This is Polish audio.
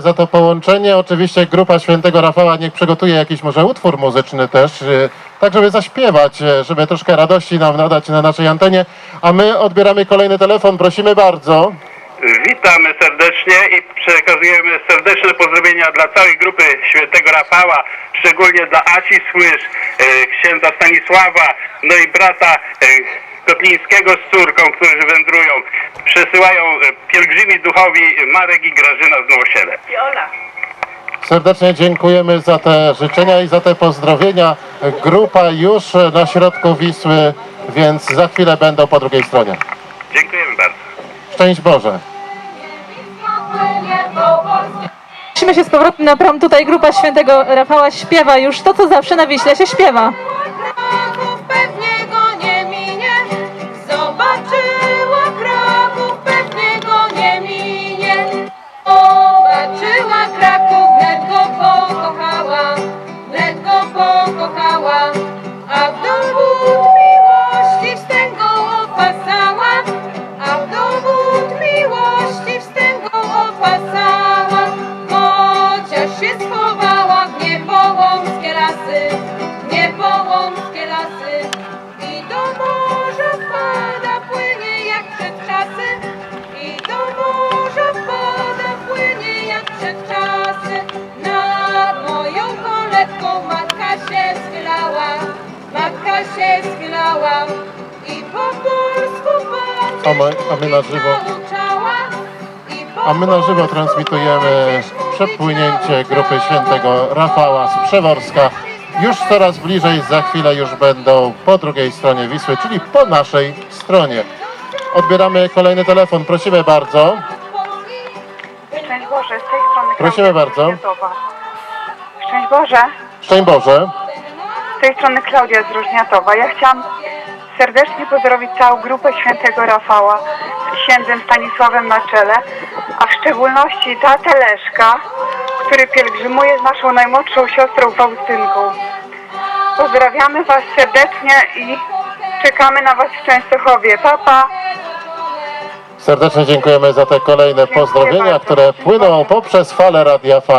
za to połączenie. Oczywiście grupa Świętego Rafała niech przygotuje jakiś może utwór muzyczny też, y, tak żeby zaśpiewać, y, żeby troszkę radości nam nadać na naszej antenie. A my odbieramy kolejny telefon, prosimy bardzo. Witamy serdecznie i przekazujemy serdeczne pozdrowienia dla całej grupy Świętego Rafała, szczególnie dla Asi Słysz, e, księdza Stanisława, no i brata Kotlińskiego z córką, którzy wędrują. Przesyłają e, pielgrzymi duchowi Marek i Grażyna z Nowosiele. Serdecznie dziękujemy za te życzenia i za te pozdrowienia. Grupa już na środku Wisły, więc za chwilę będą po drugiej stronie. Dziękujemy bardzo. Szczęść Boże. Musimy się z powrotem na prom. Tutaj grupa świętego Rafała śpiewa już to, co zawsze na Wiśle się śpiewa. Się schowała w niepołomskie lasy, w niepołomskie lasy. I do morza wpada, płynie jak przed czasy. I do morza wpada, płynie jak przed czasy. Nad moją kolebką matka się schylała, matka się schylała. I po polsku A my- a my na żywo- nauczała. I po A my na żywo transmitujemy przepłynięcie grupy świętego Rafała z Przeworska. Już coraz bliżej, za chwilę już będą po drugiej stronie Wisły, czyli po naszej stronie. Odbieramy kolejny telefon, prosimy bardzo. Szczęść Boże, z tej strony Prosimy bardzo. Różniatowa. Szczęść Boże, Szczęść Boże. z tej strony Klaudia z Różniatowa. Ja chciałam serdecznie pozdrowić całą grupę Świętego Rafała księdzem Stanisławem na czele, a w szczególności tatę Leszka, który pielgrzymuje z naszą najmłodszą siostrą Faustynką. Pozdrawiamy Was serdecznie i czekamy na Was w Częstochowie. Papa! Pa. Serdecznie dziękujemy za te kolejne Dziękuję pozdrowienia, bardzo. które płyną poprzez falę Radia Fara.